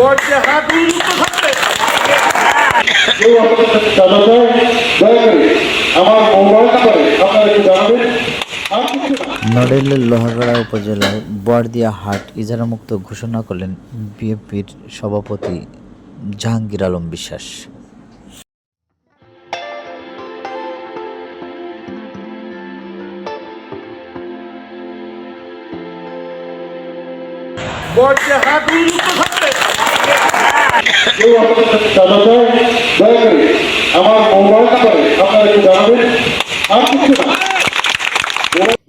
বর্জ্য হাত উন্মুক্ত থাকবে। কেউ আপনাদের সাথে চাঁদা চায় দয়া করে আমার মোবাইল নাম্বারে আপনারা একটু জানাবেন? আর কিছু না। নড়াইলের লোহাগড়া উপজেলায় বরদিয়া হাট ইজারামুক্ত ঘোষণা করলেন বিএনপির সভাপতি জাহাঙ্গীর আলম বিশ্বাস। কেউ আপনাদের করে আমার মোবাইল নাম্বারে আপনারা একটু জানাবেন। আর কিছু না।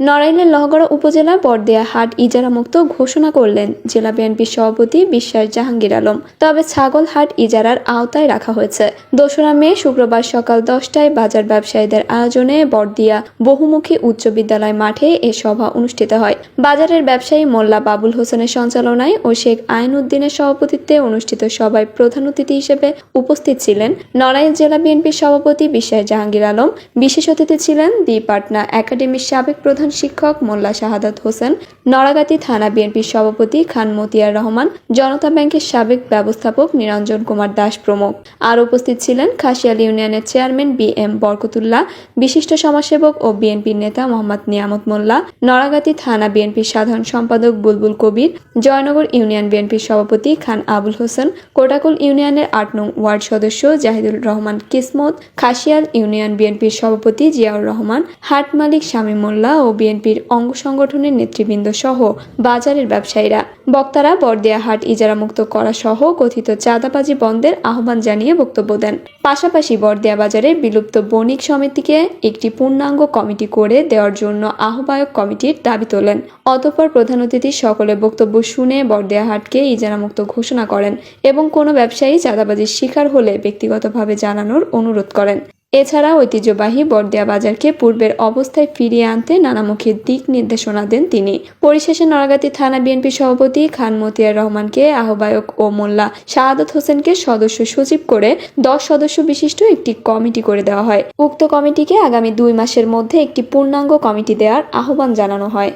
নড়াইলের লহগড়া উপজেলার বরদিয়া হাট ইজারামুক্ত ঘোষণা করলেন জেলা বিএনপির সভাপতি বিশ্বাস জাহাঙ্গীর আলম। তবে ছাগল হাট ইজারার আওতায় রাখা হয়েছে। দোসরা মে শুক্রবার সকাল দশটায় বাজার ব্যবসায়ীদের আয়োজনে বরদিয়া বহুমুখী উচ্চ বিদ্যালয় মাঠে এ সভা অনুষ্ঠিত হয়। বাজারের ব্যবসায়ী মোল্লা বাবুল হোসেনের সঞ্চালনায় ও শেখ আইনউদ্দিনের সভাপতিত্বে অনুষ্ঠিত সভায় প্রধান অতিথি হিসেবে উপস্থিত ছিলেন নড়াইল জেলা বিএনপির সভাপতি বিশ্বাস জাহাঙ্গীর আলম। বিশেষ অতিথি ছিলেন দি পাটনা একাডেমির সাবেক প্রধান শিক্ষক মোল্লা শাহাদাত হোসেন, নড়াগাতি থানা বিএনপির সভাপতি খান মতিয়ার রহমান, জনতা ব্যাংকের সাবেক ব্যবস্থাপক নিরঞ্জন কুমার দাস প্রমুখ। আর উপস্থিত ছিলেন খাসিয়াল ইউনিয়নের চেয়ারম্যান বি এম বরকতুল্লাহ, বিশিষ্ট সমাজসেবক ও বিএনপির নেতা মোহাম্মদ নিয়ামত মোল্লা, নড়াগাতি থানা বিএনপির সাধারণ সম্পাদক বুলবুল কবির, জয়নগর ইউনিয়ন বিএনপির সভাপতি খান আবুল হোসেন, কোটাকুল ইউনিয়নের আট নং ওয়ার্ড সদস্য জাহিদুল রহমান কিসমত খাসিয়াল ইউনিয়ন বিএনপির সভাপতি জিয়াউর রহমান হাট মালিক শামীম মোল্লা ও বিএনপির অঙ্গ সংগঠনের নেতৃবৃন্দ সহ বাজারের ব্যবসায়ীরা। বক্তারা বর্দিয়া হাট ইজারামুক্ত করা সহ কথিত চাঁদাবাজি বন্ধের আহ্বান জানিয়ে বক্তব্য দেন। পাশাপাশি বর্দিয়া বাজারের বিলুপ্ত বণিক সমিতিকে একটি পূর্ণাঙ্গ কমিটি করে দেওয়ার জন্য আহ্বায়ক কমিটির দাবি তোলেন। অতঃপর প্রধান অতিথি সকলে বক্তব্য শুনে বর্দিয়া হাটকে ইজারামুক্ত ঘোষণা করেন এবং কোনো ব্যবসায়ী চাঁদাবাজির শিকার হলে ব্যক্তিগতভাবে জানানোর অনুরোধ করেন। এছাড়া ঐতিহ্যবাহী বর্দিয়া বাজারকে পূর্বের অবস্থায় ফিরিয়ে আনতে নানামুখী দিক নির্দেশনা দেন তিনি। পরিশেষে নড়াগাতি থানা বিএনপি সভাপতি খান মতিয়ার রহমানকে আহ্বায়ক ও মোল্লা শাহাদত হোসেনকে সদস্য সচিব করে দশ সদস্য বিশিষ্ট একটি কমিটি করে দেওয়া হয়। উক্ত কমিটিকে আগামী দুই মাসের মধ্যে একটি পূর্ণাঙ্গ কমিটি দেওয়ার আহ্বান জানানো হয়।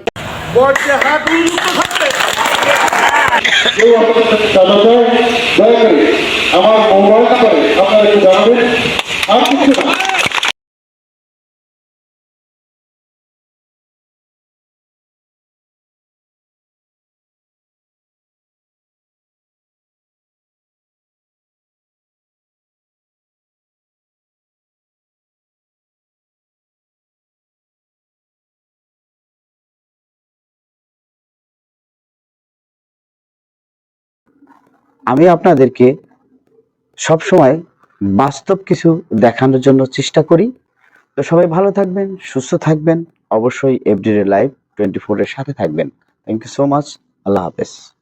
আমার মোবাইল নাম্বারে আমি আপনাদেরকে সবসময় বাস্তব কিছু দেখানোর জন্য চেষ্টা করি। তো সবাই ভালো থাকবেন, সুস্থ থাকবেন, অবশ্যই এভরিডে লাইভ টোয়েন্টি ফোরের সাথে থাকবেন। থ্যাংক ইউ সো মাচ আল্লাহ হাফেজ।